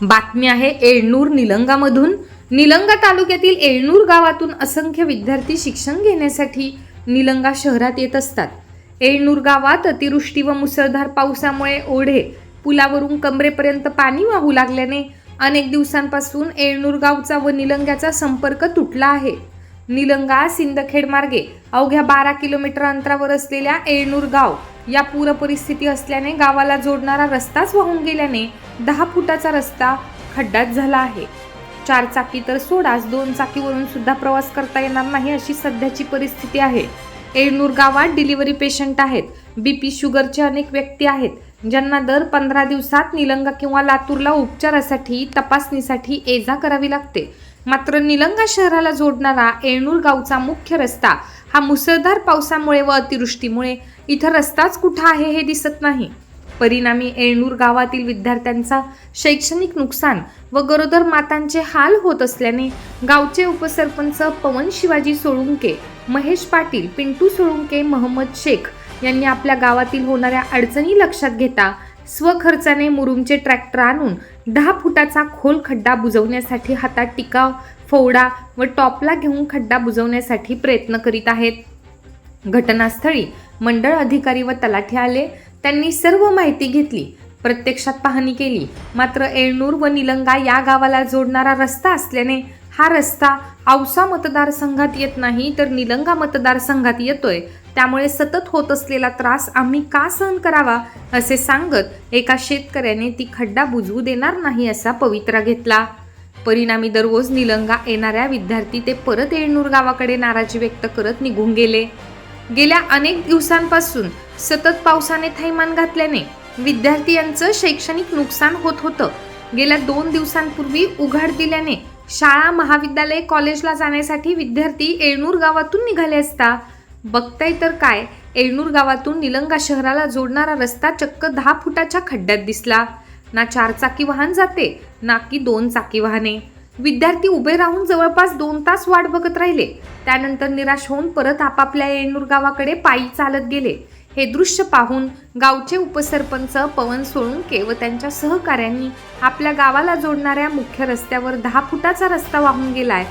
बातमी आहे एळनूर निलंगामधून. निलंगा तालुक्यातील एळनूर गावातून असंख्य विद्यार्थी शिक्षण घेण्यासाठी निलंगा शहरात येत असतात. एळनूर गावात अतिवृष्टी व मुसळधार पावसामुळे ओढे पुलावरून कमरेपर्यंत पाणी वाहू लागल्याने अनेक दिवसांपासून एळनूर गावचा व निलंग्याचा संपर्क तुटला आहे. निलंगा सिंदखेड मार्गे अवघ्या बारा किलोमीटर अंतरावर असलेल्या एळनूर गाव या पूर परिस्थिती असल्याने गावाला जोडणारा रस्ताच वाहून गेल्याने दहा फुटाचा रस्ता खड्ड्यात झाला आहे. चार चाकी तर सोडाच दोन चाकीवरून सुद्धा प्रवास करता येणार नाही अशी सध्याची परिस्थिती आहे. एळनूर गावात डिलिव्हरी पेशंट आहेत. बीपी शुगरचे अनेक व्यक्ती आहेत ज्यांना दर पंधरा दिवसात निलंगा किंवा लातूरला उपचारासाठी तपासणीसाठी ये जा करावी लागते. मात्र निलंगा शहराला जोडणारा एळनूर गावचा मुख्य रस्ता हा मुसळधार पावसामुळे व अतिवृष्टीमुळे इथं रस्ताच कुठं आहे हे दिसत नाही. परिणामी एळनूर गावातील विद्यार्थ्यांचा शैक्षणिक नुकसान व गरोदर मातांचे हाल होत असल्याने गावचे उपसरपंच पवन शिवाजी सोळुंके महेश पाटील पिंटू सोळुंके महम्मद शेख यांनी आपल्या गावातील होणाऱ्या अडचणी लक्षात घेता स्वखर्चाने मुरुमचे ट्रॅक्टर आणून दहा फुटाचा खोल खड्डा बुजवण्यासाठी हातात टिकाव फोवडा व टॉपला घेऊन खड्डा बुजवण्यासाठी प्रयत्न करीत आहेत. घटनास्थळी मंडळ अधिकारी व तलाठी आले. त्यांनी सर्व माहिती घेतली. प्रत्यक्षात पाहणी केली. मात्र एळनूर व निलंगा या गावाला जोडणारा रस्ता असल्याने हा रस्ता औसा मतदारसंघात येत नाही तर निलंगा मतदारसंघात येतोय त्यामुळे सतत होत असलेला त्रास आम्ही का सहन करावा असे सांगत एका शेतकऱ्याने ती खड्डा बुजवू देणार नाही असा पवित्रा घेतला. परिणामी दररोज निलंगा येणाऱ्या विद्यार्थी ते परत येळनूर गावाकडे नाराजी व्यक्त करत निघून गेले. गेल्या अनेक दिवसांपासून सतत पावसाने थैमान घातल्याने विद्यार्थी यांचं शैक्षणिक नुकसान होत होतं. गेल्या दोन दिवसांपूर्वी उघाड दिल्याने शाळा महाविद्यालय कॉलेजला जाण्यासाठी विद्यार्थी येळनूर गावातून निघाले असता बघताय तर काय? एळनूर गावातून निलंगा शहराला जोडणारा रस्ता चक्क दहा फुटाच्या खड्ड्यात दिसला. ना चार चाकी वाहन जाते ना की दोन चाकी वाहने. विद्यार्थी उभे राहून जवळपास दोन तास वाट बघत राहिले. त्यानंतर निराश होऊन परत आपापल्या एळनूर गावाकडे पायी चालत गेले. हे दृश्य पाहून गावचे उपसरपंच पवन सोळुंके व त्यांच्या सहकाऱ्यांनी आपल्या गावाला जोडणाऱ्या मुख्य रस्त्यावर दहा फुटाचा रस्ता वाहून गेलाय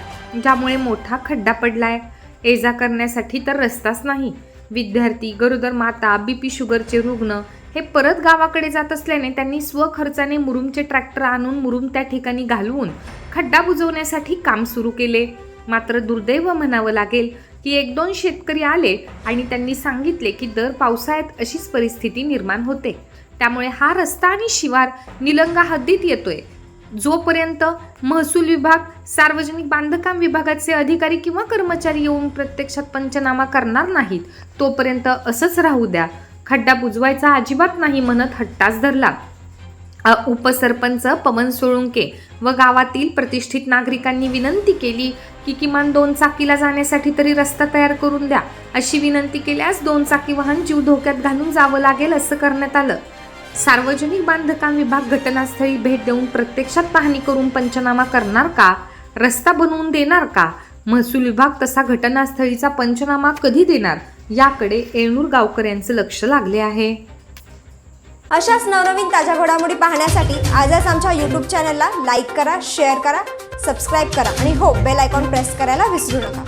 ज्यामुळे मोठा खड्डा पडलाय. ये जा करण्यासाठी तर रस्ताच नाही. विद्यार्थी गरोदर माता बीपी शुगरचे रुग्ण हे परत गावाकडे जात असल्याने त्यांनी स्वखर्चाने मुरुमचे ट्रॅक्टर आणून मुरुम त्या ठिकाणी घालवून खड्डा बुजवण्यासाठी काम सुरू केले. मात्र दुर्दैव म्हणावं लागेल की एक दोन शेतकरी आले आणि त्यांनी सांगितले की दर पावसाळ्यात अशीच परिस्थिती निर्माण होते. त्यामुळे हा रस्ता आणि शिवार निलंगा हद्दीत येतोय. जोपर्यंत महसूल विभाग सार्वजनिक बांधकाम विभागाचे अधिकारी किंवा कर्मचारी येऊन प्रत्यक्षात पंचनामा करणार नाहीत तोपर्यंत असंच राहू द्या. खड्डा बुजवायचा अजिबात नाही म्हणत हट्टाच धरला. उपसरपंच पवन सोळुंके व गावातील प्रतिष्ठित नागरिकांनी विनंती केली की किमान दोन चाकीला जाण्यासाठी तरी रस्ता तयार करून द्या. अशी विनंती केल्यास दोन चाकी वाहन जीव धोक्यात घालून जावं लागेल असं करण्यात आलं. सार्वजनिक बांधकाम विभाग घटनास्थळी भेट देऊन प्रत्यक्षात पाहणी करून पंचनामा करणार का? रस्ता बनवून देणार का? महसूल विभाग तसा घटनास्थळीचा पंचनामा कधी देणार? याकडे येणूर गावकर यांचं लक्ष लागले आहे. अशाच नवनवीन ताज्या घडामोडी पाहण्यासाठी आजच आमच्या यूट्यूब चॅनलला लाईक करा शेअर करा सबस्क्राईब करा आणि हो बेल आयकॉन प्रेस करायला विसरू नका.